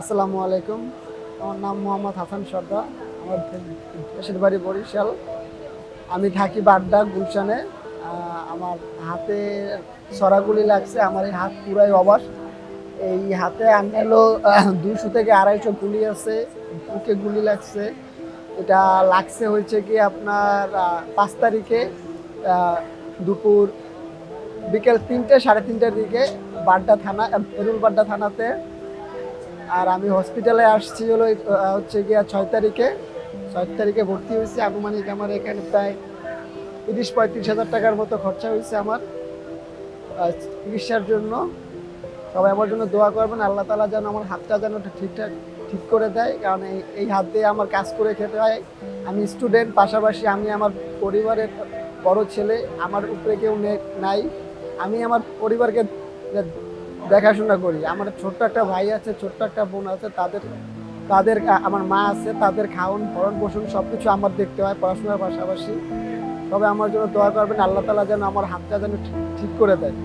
আসসালামু আলাইকুম। আমার নাম মোহাম্মদ হাসান সর্দার। আমার দেশের বাড়ি বরিশাল। আমি থাকি বাড্ডা, গুলশানে। আমার হাতে সরাগুলি লাগছে। আমার এই হাত পুরাই অবাস এই হাতে আনলো দুশো থেকে আড়াইশো গুলি আছে। বুকে গুলি লাগছে। এটা লাগছে হয়েছে কি আপনার পাঁচ তারিখে দুপুর বিকেল তিনটে, সাড়ে তিনটের দিকে বাড্ডা থানা এরুল বাড্ডা থানাতে আর আমি হসপিটালে আসছি হলো হচ্ছে গিয়া ছয় তারিখে। ছয় তারিখে ভর্তি হয়েছি। আনুমানিক আমার এখানে প্রায় তিরিশ, পঁয়ত্রিশ হাজার টাকার মতো খরচা হয়েছে আমার চিকিৎসার জন্য। সবাই আমার জন্য দোয়া করবেন। আল্লাহ তালা যেন আমার হাতটা যেন ঠিকঠাক, ঠিক করে দেয়। কারণ এই এই হাত দিয়ে আমার কাজ করে খেতে হয়। আমি স্টুডেন্ট পাশাপাশি আমি আমার পরিবারের বড় ছেলে। আমার উপরে কেউ নাই। আমি আমার পরিবারকে দেখাশোনা করি। আমার ছোট্ট একটা ভাই আছে, ছোট্ট একটা বোন আছে, তাদের তাদের আমার মা আছে, তাদের খাওয়ান ভরণ পোষণ সব কিছু আমার দেখতে হয়, পড়াশোনার পাশাপাশি। তবে আমার জন্য দোয়া করবেন, আল্লাহ তালা যেন আমার হাতটা যেন ঠিক করে দেয়।